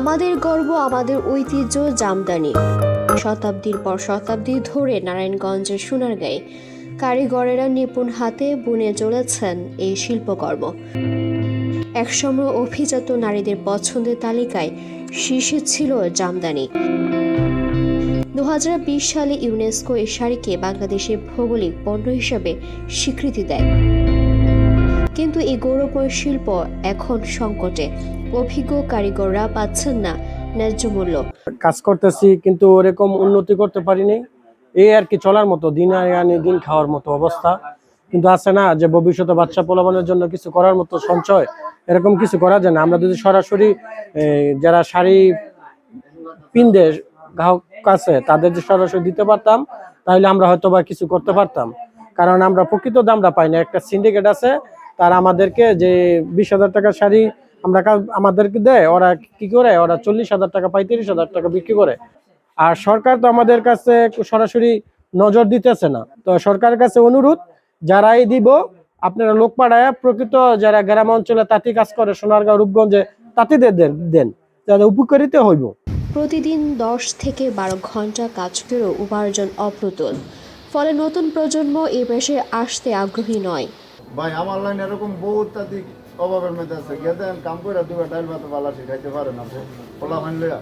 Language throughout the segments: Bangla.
আমাদের গর্ব, আমাদের ঐতিহ্য জামদানি। শতাব্দীর পর শতাব্দী ধরে নারায়ণগঞ্জের সোনারগাঁয়ে কারিগরেরা নিপুণ হাতে বুনে চলেছেন এই শিল্পকর্ম। একসময় অভিজাত নারীদের পছন্দের তালিকায় শীর্ষে ছিল জামদানি। দু হাজার বিশ সালে ইউনেস্কো এই শাড়িকে বাংলাদেশের ভৌগোলিক পণ্য হিসাবে স্বীকৃতি দেয়। কিন্তু এই গৌরবময় শিল্প এখন সংকটে। অভিজ্ঞ কারিগররা পাচ্ছেন না ন্যায্য মূল্য। কাজ করতেছি কিন্তু ওরকম উন্নতি করতে পারিনি। এই আর কি চলার মতো, দিন আনে দিন খাওয়ার মতো অবস্থা। কিন্তু আছে না যে ভবিষ্যতে বাচ্চা পোলাবানের জন্য কিছু করার মতো সঞ্চয়, এরকম কিছু করা যায় না। আমরা যদি সরাসরি যারা শাড়ি পিনদে গ্রাহক কাছে তাদের যে সরাসরি দিতে পারতাম, তাহলে আমরা হয়তো বা কিছু করতে পারতাম। কারণ আমরা প্রকৃত দামটা পাই না। একটা সিন্ডিকেট আছে তারা আমাদেরকে যে বিশ হাজার টাকার শাড়ি আমরা আমাদেরকে দেয়, ওরা কি করে? ওরা চল্লিশ হাজার টাকা, পঁয়ত্রিশ হাজার টাকা বিক্রি করে। আর সরকার তো আমাদের কাছে সরাসরি নজর দিতেছে না। তো সরকারের কাছে অনুরোধ, যারাই দিব, আপনারা লোক পাড়ায় প্রকৃত যারা গ্রাম অঞ্চলে তাঁতি কাজ করে, সোনারগাঁও, রূপগঞ্জে, তাঁতিদের দেন দেন, যাতে উপকারিত হইব। প্রতিদিন দশ থেকে বারো ঘণ্টা কাজ করেও উপার্জন অপ্রতুল। ফলে নতুন প্রজন্ম এ পেশে আসতে আগ্রহী নয়। ভাই, আমার লাইন এরকম বহুত তাদিক অভাবের মধ্যে আছে। গিয়ে কাম করে দুবার ডাইল ভাত বালা শিখাইতে পারে না পোলা ফাইন লইয়া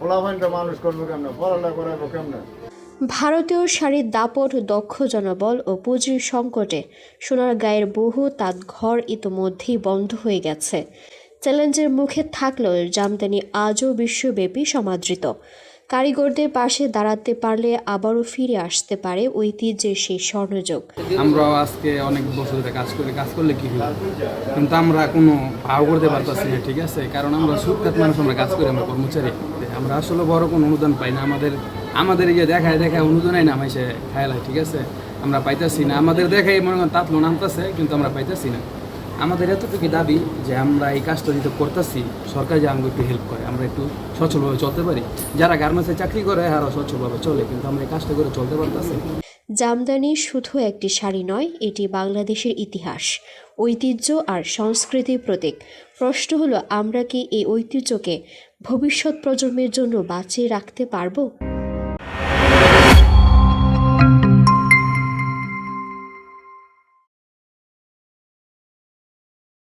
পোলা ফাইনটা মানুষ করব কেমনে? পড়ালেখা করাবো কেমনে? ভারতীয় শাড়ির দাপট, দক্ষ জনবল ও পুঁজির সংকটে সোনার গায়ের বহু তাঁত ঘর ইতোমধ্যেই বন্ধ হয়ে গেছে। চ্যালেঞ্জের মুখে থাকলেও জামদানি আজও বিশ্বব্যাপী সমাদৃত। কারিগরদের পাশে দাঁড়াতে পারলে আবারও ফিরে আসতে পারে ঐতিহ্যের সেই স্বর্ণযুগ। আমরাও আজকে অনেক বছর কাজ করি, কাজ করলে কি হবে কিন্তু আমরা কোনো ভাও করতে পারতেছি না, ঠিক আছে? কারণ আমরা সুখ্যাত মানুষ, আমরা কাজ করি, আমরা কর্মচারী। আমরা আসলে বড় কোনো অনুদান পাই না। আমাদের আমাদের এই যে দেখায় দেখায় অনুদানই না আমায় খায়ালায় ঠিক আছে? আমরা পাইতেছি না। আমাদের দেখাই মনে করেন তাপ লোন আনতেছে কিন্তু আমরা পাইতেছি না। আমাদের এতটুকু দাবি যে আমরা এই কাজটা যেহেতু করতেছি, সরকার যে আমাকে একটু হেল্প করে, আমরা একটু সচ্ছলভাবে চলতে পারি। যারা গার্মেন্টসে চাকরি করে আরও সচ্ছলভাবে চলে, কিন্তু আমরা এই কাজটা করে চলতে পারতেছি। জামদানি শুধু একটি শাড়ি নয়, এটি বাংলাদেশের ইতিহাস, ঐতিহ্য আর সংস্কৃতির প্রতীক। প্রশ্ন হলো, আমরা কি এই ঐতিহ্যকে ভবিষ্যৎ প্রজন্মের জন্য বাঁচিয়ে রাখতে পারব?